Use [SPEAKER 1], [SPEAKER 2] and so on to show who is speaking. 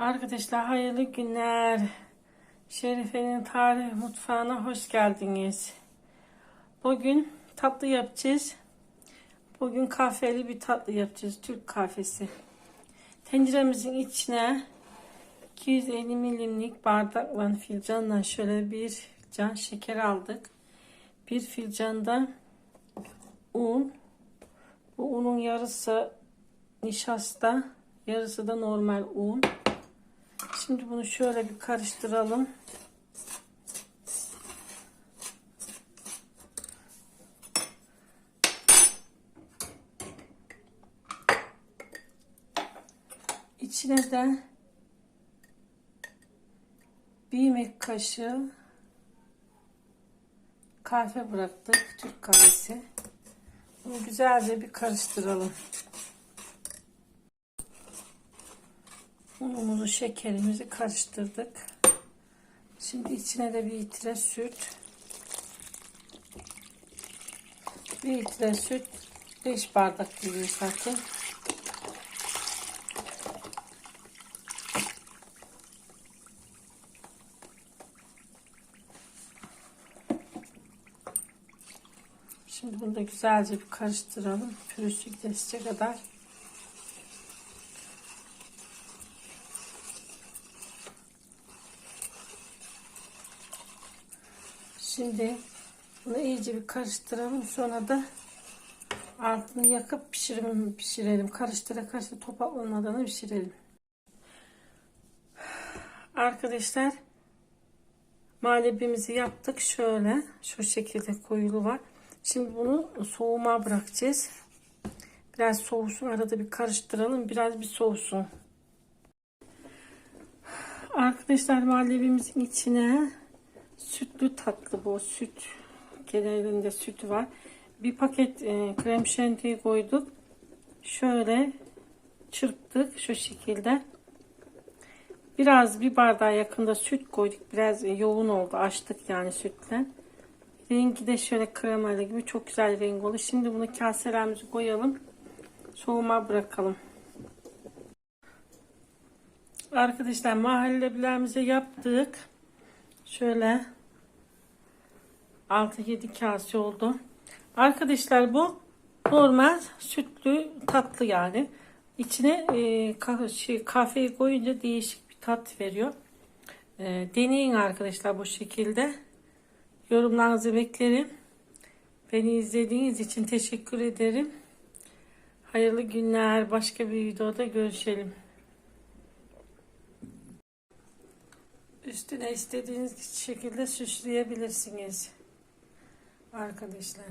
[SPEAKER 1] Arkadaşlar hayırlı günler. Şerife'nin tarih mutfağına hoş geldiniz. Bugün tatlı yapacağız. Bugün kahveli bir tatlı yapacağız. Türk kahvesi. Tenceremizin içine 250 milimlik bardakla filcanla şöyle bir filcan şeker aldık. Bir filcanda un. Bu unun yarısı nişasta, yarısı da normal un. Şimdi bunu şöyle bir karıştıralım. İçine de bir yemek kaşığı kahve bıraktık. Türk kahvesi. Bunu güzelce bir karıştıralım. Unumuzu, şekerimizi karıştırdık. Şimdi içine de bir litre süt. Bir litre süt 5 bardak gibi zaten. Şimdi bunu da güzelce bir karıştıralım. Pürüzsü gidesice kadar. Şimdi bunu iyice bir karıştıralım. Sonra da altını yakıp pişirelim. pişirelim. Karıştıra karıştıra topak olmadan pişirelim. Arkadaşlar malebimizi yaptık. Şöyle şu şekilde koyulu var. Şimdi bunu soğuma bırakacağız. Biraz soğusun. Arada bir karıştıralım. Biraz bir soğusun. Arkadaşlar malebimizin içine sütlü tatlı bu. Süt genelinde süt var. Bir paket e, krem şantiyi koyduk. Şöyle çırptık şu şekilde. Biraz bir bardağa yakında süt koyduk. Biraz yoğun oldu. Açtık yani sütle. Rengi de şöyle kremalı gibi çok güzel renk oldu. Şimdi bunu kaselerimize koyalım. Soğuma bırakalım. Arkadaşlar mahallebilerimize yaptık. Şöyle 6-7 kase oldu. Arkadaşlar bu normal sütlü tatlı yani. İçine e, kah şey, koyunca değişik bir tat veriyor. E, deneyin arkadaşlar bu şekilde. Yorumlarınızı beklerim. Beni izlediğiniz için teşekkür ederim. Hayırlı günler. Başka bir videoda görüşelim. Üstüne istediğiniz şekilde süsleyebilirsiniz. Arkadaşlar.